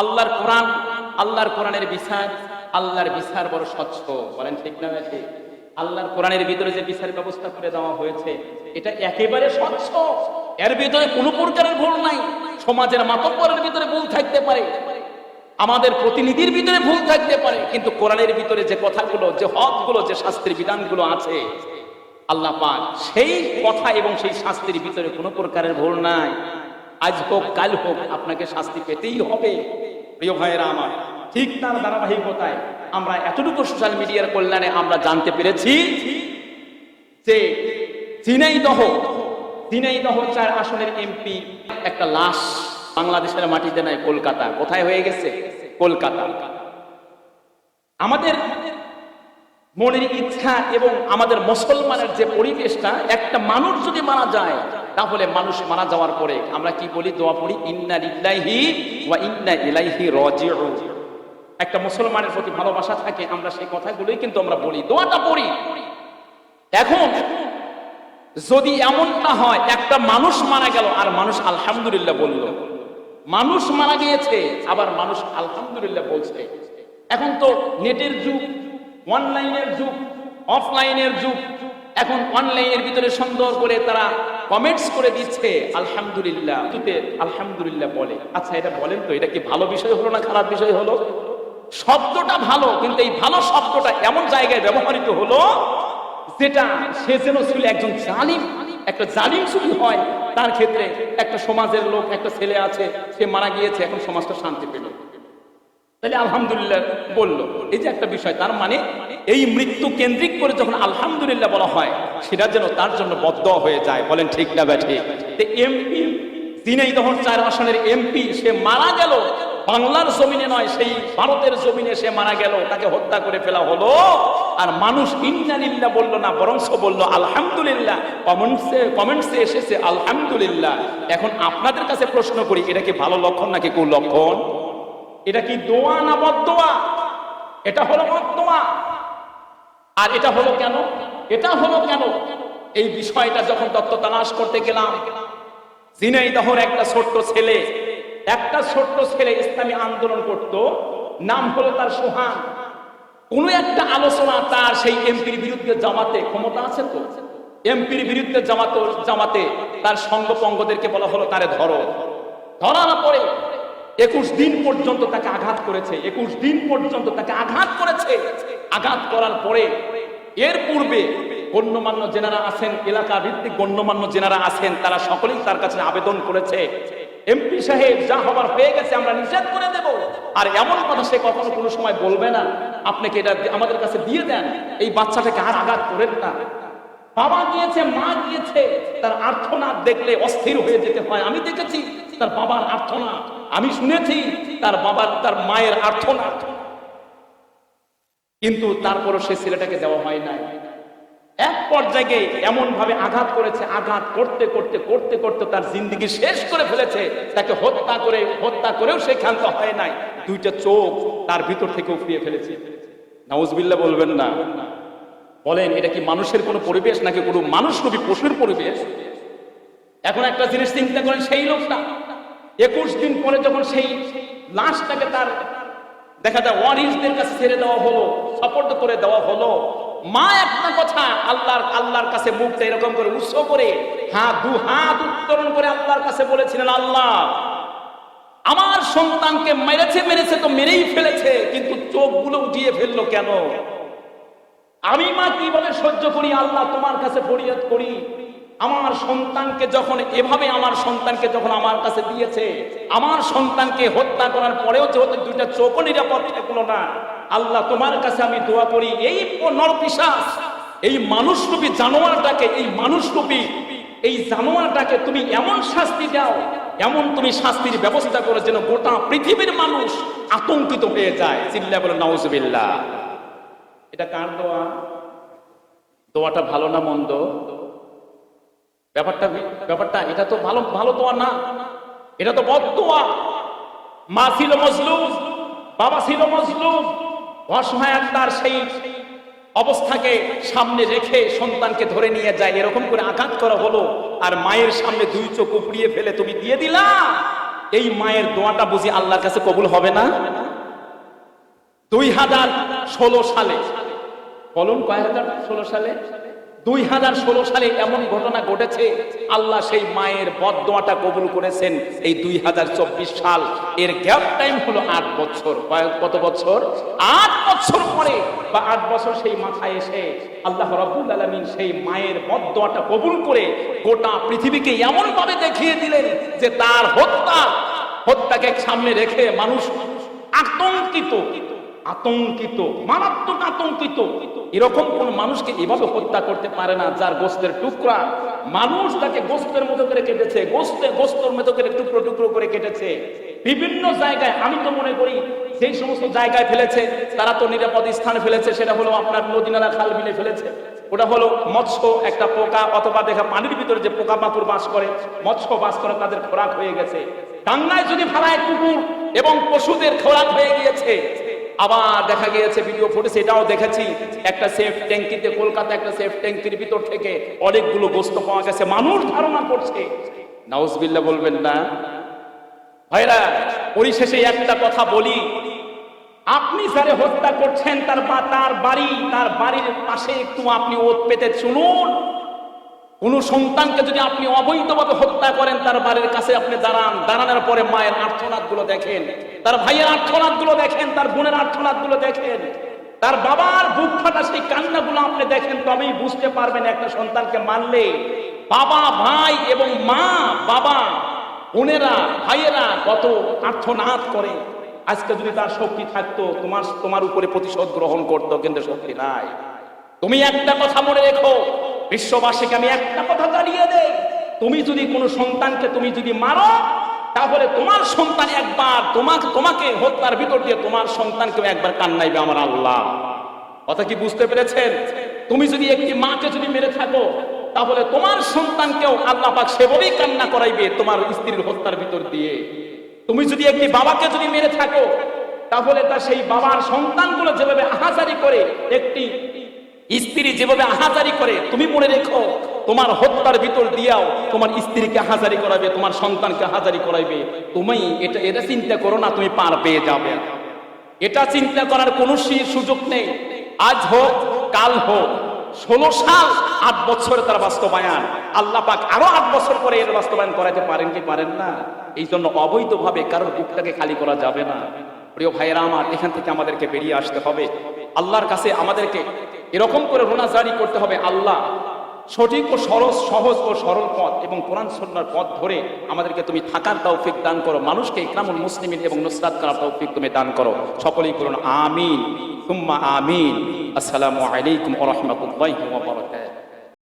আল্লাহর কোরআন, আল্লাহর কোরআনের বিচার, আল্লাহর বিচার বড় স্বচ্ছ। বলেন ঠিক না আল্লাহর কোরআনের ভিতরে যে বিচার ব্যবস্থা করে দেওয়া হয়েছে, এটা একেবারে স্বচ্ছ। এর ভিতরে কোনো প্রকারের ভুল নাই। সমাজের মাতব্বরের ভিতরে ভুল থাকতে পারে। আমাদের প্রতিনিধির ভিতরে ভুল থাকতে পারে। কিন্তু কোরআনের ভিতরে যে কথাগুলো, যে হকগুলো, যে শাস্ত্রের বিধানগুলো আছে, আল্লাহ পাক সেই কথা এবং সেই শাস্তির ভিতরে কোনো প্রকারের ভুল নাই। আজ হোক, কাল হোক, আপনাকে শাস্তি পেতেই হবে। প্রিয় ভাইয়েরা আমার, ঠিক তার ধারাবাহিকতায় আমরা এতটুকু সোশ্যাল মিডিয়ার কল্যাণে আমরা জানতে পেরেছি যে ঝিনাইদহ ঝিনাইদহ চার আসনের এমপি একটা লাশ বাংলাদেশের মাটিতে নাই কলকাতা। কোথায় হয়ে গেছে? কলকাতা। আমাদের মনের ইচ্ছা এবং আমাদের মুসলমানের যে পরিবেশটা, একটা মানুষ যদি মারা যায় তাহলে মানুষ মারা যাওয়ার পরে আমরা কি বলি, দোয়া পড়ি, ইন্না লিল্লাহি ওয়া ইন্না ইলাইহি রাজিউন। একটা মুসলমানের প্রতি ভালোবাসা থাকে, আমরা সেই কথাগুলোই কিন্তু আমরা বলি, দোয়াটা পড়ি। এখন যদি এমনটা হয়, একটা মানুষ মারা গেল, আর মানুষ আলহামদুলিল্লাহ বলল। মানুষ মারা গিয়েছে, আবার মানুষ আলহামদুলিল্লাহ বলছে। এখন তো নেটের যুগ, অনলাইনের যুগ, অফলাইনের যুগ। এখন অনলাইনের ভিতরে সুন্দর করে তারা কমেন্টস করে দিচ্ছে, আলহামদুলিল্লাহ। তুতে আলহামদুলিল্লাহ বলে। আচ্ছা এটা বলেন তো, এটা কি ভালো বিষয় হলো না খারাপ বিষয় হলো? শব্দটা ভালো, কিন্তু এই ভালো শব্দটা এমন জায়গায় ব্যবহৃত হলো যেটা সে যেন ছিল একজন জালিম, একটা জালিম যদি হয়, তার ক্ষেত্রে একটা সমাজের লোক, একটা ছেলে আছে, সে মারা গিয়েছে, এখন সমাজটা শান্তি পেল। তাহলে আলহামদুলিল্লাহ বলল। এই যে একটা বিষয়, তার মানে এই মৃত্যু কেন্দ্রিক করে যখন আলহামদুলিল্লাহ বলা হয়, সেটা যেন তার জন্য বদ্ধ হয়ে যায়। বলেন ঠিক না ব্যাঠে? এমপি দিনেই তখন চার আসনের এমপি, সে মারা গেল। বাংলার জমিনে নয়, সেই ভারতের জমিনে সে মারা গেল। তাকে হত্যা করে ফেলা হলো। আর মানুষ ইন্নালিল্লাহ বলল না, বরংস বলল, আলহামদুলিল্লাহ। কমেন্টসে কমেন্টসে এসেছে, আলহামদুলিল্লাহ। এখন আপনাদের কাছে প্রশ্ন করি, এটা কি ভালো লক্ষণ নাকি কু লক্ষণ এটা কি দোয়া না বদোয়া এটা হলো বদোয়া আর এটা হলো কেন? এটা হলো কেন? এই বিষয়টা যখন তত্ত্ব তালাশ করতে গেলাম ঝিনাইদহর একটা ছোট্ট ছেলে, একটা ছোট্ট ছেলে ইসলামী আন্দোলন করত, নাম হলো তার সোহান। কোন একটা আলোচনা তার সেই এমপির বিরুদ্ধে জামাতে ক্ষমতা আছে তো? এমপির বিরুদ্ধে জামাত, জামাতে তার সঙ্গপঙ্গদেরকে বলা হলো তারে ধরো। ধরার পরে একুশ দিন পর্যন্ত তাকে আঘাত করেছে। একুশ দিন পর্যন্ত তাকে আঘাত করেছে। আঘাত করার পরে, এর পূর্বে গণ্যমান্য জেনারা আছেন এলাকা ভিত্তিক গণ্যমান্য জেনারা আছেন, তারা সকলেই তার কাছে আবেদন করেছে। এমপি সাহেব, যা হবার হয়ে গেছে আমরা নিষেধ করে দেব। আর এমন কথা সে কখনো কোনো সময় বলবে না। আপনাকে এটা আমাদের কাছে দিয়ে দেন? এই বাচ্চাটাকে আর আঘাত করেন না। বাবা গিয়েছে, মা গিয়েছে। তার আর্থনাদ দেখলে অস্থির হয়ে যেতে হয়। আমি দেখেছি। তার বাবার আর্থনাদ আমি শুনেছি তার বাবার, তার মায়ের আর্থনাদ কিন্তু তারপরও সে ছেলেটাকে দেওয়া হয় নাই। এক পর্যায়ে এমন ভাবে আঘাত করেছে, আঘাত করতে করতে করতে করতে তার জিন্দিগি শেষ করে ফেলেছে। তাকে হত্যা করে, হত্যা করেও সে ক্ষান্ত হয় নাই। দুইটা চোখ তার ভিতর থেকে উফরিয়ে ফেলেছে। নাউজবিল্লা বলবেন না। বলেন, এটা কি মানুষের কোনো পরিবেশ নাকি কোনো মানুষ নবী পশুর পরিবেশ? এখন একটা জিনিস চিন্তা করেন, সেই লোকটা একুশ দিন পরে যখন সেই লাশটাকে তার দেখা যায় ওয়ারিসদের কাছে ছেড়ে দেওয়া হলো, সাপোর্ট করে দেওয়া হলো। মা একটা কথা আল্লাহর আল্লাহর কাছে মুখটা এরকম করে উৎস করে হাত দু হাত উত্তোলন করে আল্লাহর কাছে বলেছিলেন, আল্লাহ, আমার সন্তানকে মেরেছে মেরেছে তো মেরেই ফেলেছে, কিন্তু চোখগুলো উঠিয়ে ফেলল কেন? আমি মা কীভাবে সহ্য করি? আল্লাহ তোমার কাছে ফরিয়াদ করি। আমার সন্তানকে যখন এভাবে আমার সন্তানকে যখন আমার কাছে দিয়েছে, আমার সন্তানকে হত্যা করার পরেও যেহেতু দুইটা চোখও নিরাপদ থাকল না, আল্লাহ তোমার কাছে আমি দোয়া করি, এই নরপিশাস এই মানুষরূপী জানোয়ারটাকে, এই মানুষরূপী, এই জানোয়ারটাকে তুমি এমন শাস্তি দাও, এমন তুমি শাস্তির ব্যবস্থা করো যেন গোটা পৃথিবীর মানুষ আতঙ্কিত হয়ে যায়। চিল্লা বলে নওজবিল্লা এটা কার দোয়া? দোয়াটা ভালো না মন্দ? ব্যাপারটা ব্যাপারটা, এটা তো ভালো ভালো দোয়া না? এটা তো বদ দোয়া মা ছিল মজলুম, বাবা ছিল মজলুম। অসহায় তার সেই অবস্থাকে সামনে রেখে সন্তানকে ধরে নিয়ে যায়, এরকম করে আঘাত করা হলো, আর মায়ের সামনে দুই চোখ উপড়িয়ে ফেলে তুমি দিয়ে দিলা। এই মায়ের দোয়াটা বুঝি আল্লাহর কাছে কবুল হবে না? দুই হাজার ষোলো সালে, বলুন কয় হাজার ষোলো সালে? দুই হাজার ষোলো সালে এমন ঘটনা ঘটেছে, আল্লাহ সেই মায়ের বদদোয়াটা কবুল করেছেন এই দুই হাজার চব্বিশ সাল। এর গ্যাপ টাইম হলো আট বছর। কত বছর? আট বছর পরে বা আট বছর সেই মাথায় এসে আল্লাহ রবুল আলমিন সেই মায়ের বদদোয়াটা কবুল করে গোটা পৃথিবীকে এমন ভাবে দেখিয়ে দিলেন যে তার হত্যা, হত্যাকে সামনে রেখে মানুষ আতঙ্কিত। আতঙ্কিত, মারাত্মক আতঙ্কিত। এরকম কোন মানুষকে এভাবে হত্যা করতে পারে না যার গোস্তের টুকরা। মানুষ তাকে গোস্তের মতো করে কেটেছে, গোস্তে গোস্তর মতো করে টুকরো টুকরো করে কেটেছে। বিভিন্ন জায়গায় আমি তো মনে করি, যেই সমস্ত জায়গায় ফেলেছে, তারা তো নিরাপদ স্থানে ফেলেছে, সেটা হলো আপনার নদী নালা খাল বিলে ফেলেছে। ওটা হলো মৎস্য একটা পোকা অথবা দেখা পানির ভিতরে যে পোকা মাকুর বাস করে, মৎস্য বাস করে তাদের খোরাক হয়ে গেছে। টাঙ্গায় যদি ফেলায় কুকুর এবং পশুদের খোরাক হয়ে গিয়েছে আবার দেখা গিয়েছে ভিডিও ফুটেজ এটাও দেখেছি। একটা সেফ ট্যাঙ্কিতে কলকাতা একটা সেফ ট্যাঙ্কির ভিতর থেকে অনেকগুলো গোস্ত পাওয়া গেছে। মানুষ ধারণা করছে। নাউজবিল্লা বলবেন না। ভাইরা, পরিশেষে একটা কথা বলি। আপনি যারে হত্যা করছেন, তার বা তার বাড়ি, তার বাড়ির পাশে একটু আপনি ওত পেতে শুনুন কোন সন্তানকে যদি আপনি অবৈধভাবে হত্যা করেন, তার বাড়ির কাছে আপনি দাঁড়ান। দাঁড়ানোর পরে মায়ের আর্থনাদগুলো দেখেন। তার ভাইয়ের আর্থনাদগুলো দেখেন, তার বোনের আর্থনাদগুলো দেখেন। তার বাবার বুক ফাটা সেই কান্নাগুলো আপনি দেখেন, তবেই বুঝতে পারবেন একটা সন্তানকে মারলে বাবা, ভাই এবং মা, বাবা, বোনেরা, ভাইয়েরা কত আর্থনাদ করে। আজকে যদি তার শক্তি থাকতো, তোমার তোমার উপরে প্রতিশোধ গ্রহণ করতো, কিন্তু শক্তি নাই। তুমি একটা কথা মনে রেখো বিশ্ববাসীকে আমি একটা কথা জানিয়ে দেই। তুমি যদি কোনো সন্তানকে তুমি যদি মারো, তাহলে তোমার সন্তান একবার তোমাকে তোমাকে হত্যার ভিতর দিয়ে তোমার সন্তানকে একবার কান্নাইবে আমার আল্লাহ। কথা কি বুঝতে পেরেছেন? তুমি যদি একটি মাকে যদি মেরে থাকো, তাহলে তোমার সন্তানকেও আল্লাহ পাক সেভাবেই কান্না করাইবে তোমার স্ত্রীর হত্যার ভিতর দিয়ে। তুমি যদি একটি বাবাকে যদি মেরে থাকো, তাহলে তার সেই বাবার সন্তানগুলো যেভাবে আহাজারি করে, একটি স্ত্রী যেভাবে আহাজারি করে, তুমি মনে রেখো, তোমার হত্যার ভিতর দিয়াও তোমার স্ত্রীকে হাজারি করাবে, তোমার সন্তানকে হাজারি করাইবে তুমি এটা এটা চিন্তা করো না, তুমি পার পেয়ে যাবে। এটা চিন্তা করার কোনো সুযোগ নেই। আজ হোক, কাল হোক, ষোলো সাল, আট বছরে তার বাস্তবায়ন। আল্লাহ পাক আরও আট বছর পরে এর বাস্তবায়ন করাতে পারেন কি পারেন না? এই জন্য অবৈধভাবে কারোর বুকটাকে খালি করা যাবে না। প্রিয় ভাইয়েরা আমার, এখান থেকে আমাদেরকে বেরিয়ে আসতে হবে। আল্লাহর কাছে আমাদেরকে এরকম করে রোনা জারি করতে হবে আল্লাহ। সঠিক ও সরস, সহজ ও সরল পথ এবং কোরআন সন্ন্যার পথ ধরে আমাদেরকে তুমি থাকার তৌফিক দান করো। মানুষকে ইকরামুল মুসলিমিন এবং নুসরাত করার তৌফিক তুমি দান করো। সকলেই করুন আমিন। তুম্মা আমিন। আসসালামু আলাইকুম ওরহমতুল্লাহ